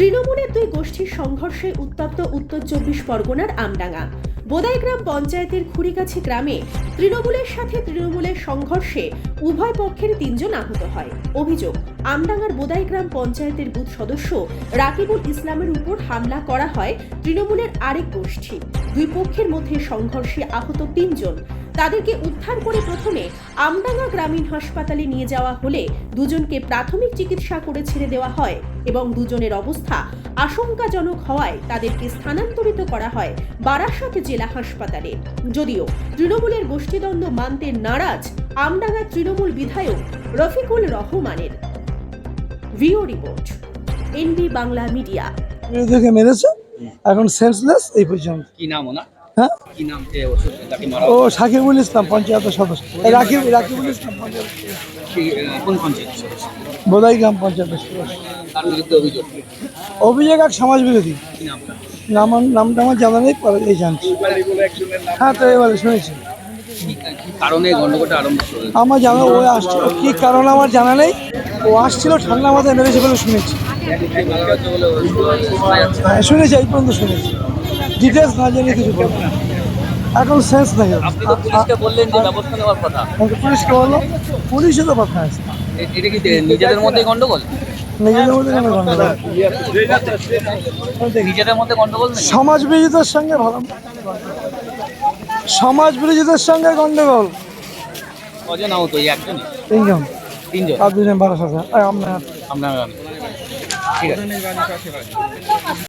তৃণমূলের দুই গোষ্ঠীর সংঘর্ষে উত্তপ্ত উত্তর চব্বিশ পরগনার আমডাঙ্গা। বোদাইগ্রাম পঞ্চায়েতের খুড়িগাছি গ্রামে তৃণমূলের সাথে তৃণমূলের সংঘর্ষে উভয় পক্ষের তিনজন আহত হয়। অভিযোগ, আমডাঙ্গার বোদাইগ্রাম পঞ্চায়েতের বুথ সদস্য রাকিবুল ইসলামের উপর হামলা করা হয় তৃণমূলের আরেক গোষ্ঠী। দুই পক্ষের মধ্যে সংঘর্ষে আহত তিনজন। তাদেরকে উদ্ধার করে প্রথমে আমডাঙ্গা গ্রামীণ হাসপাতালে নিয়ে যাওয়া হলে দুজনকে প্রাথমিক চিকিৎসা করে ছেড়ে দেওয়া হয় এবং দুজনের অবস্থা আশঙ্কাজনক হওয়ায় তাদেরকে স্থানান্তরিত করা হয় বারাসত জেলা হাসপাতালে। যদিও তৃণমূলের গোষ্ঠীদ্বন্দ্ব মানতে নারাজ আমডাঙ্গা তৃণমূল বিধায়ক রফিকুল রহমানের। VO report NB Bangla media. মেরেছে? এখন সেন্সলেস এই পর্যন্ত। কি নাম ওনা হ্যাঁ ও সাকিবুল ইসলাম পঞ্চায়েতের সদস্য রাকিব রাকিবুল ইসলাম পঞ্চায়েত গ্রাম পঞ্চায়েতের সদস্য অভিযোগ? এক সমাজ বিরোধী নাম নাম নামটা আমার জানা নেই এই জানছি হ্যাঁ তো এবারে শুনেছি আমার জানা ও আসছিল কি কারণ আমার জানা নেই ও আসছিল ঠান্ডা মাথায় মেরেছে বলে শুনেছি। হ্যাঁ শুনেছি এই পর্যন্ত শুনেছি ডিটেলস না জেনে কিছু বলব। এখন সেন্স নেই। আপনি তো পুলিশকে বললেন যে ব্যবস্থা নেওয়ার কথা। পুলিশকে বলল। পুলিশে তো কথা আছে। এটা কি নিজেদের মধ্যে গন্ডগোল? নিজেদের মধ্যে কেন গন্ডগোল? নিজেদের মধ্যে গন্ডগোল সমাজ বিরোধীদের সঙ্গে ভালো। সমাজ বিরোধীদের সঙ্গে গন্ডগোল। কজন আহত? এই একজনই? তিনজন। তিনজন? আর দুজন বারো সাথে আপনার। আপনার ঠিক আছে।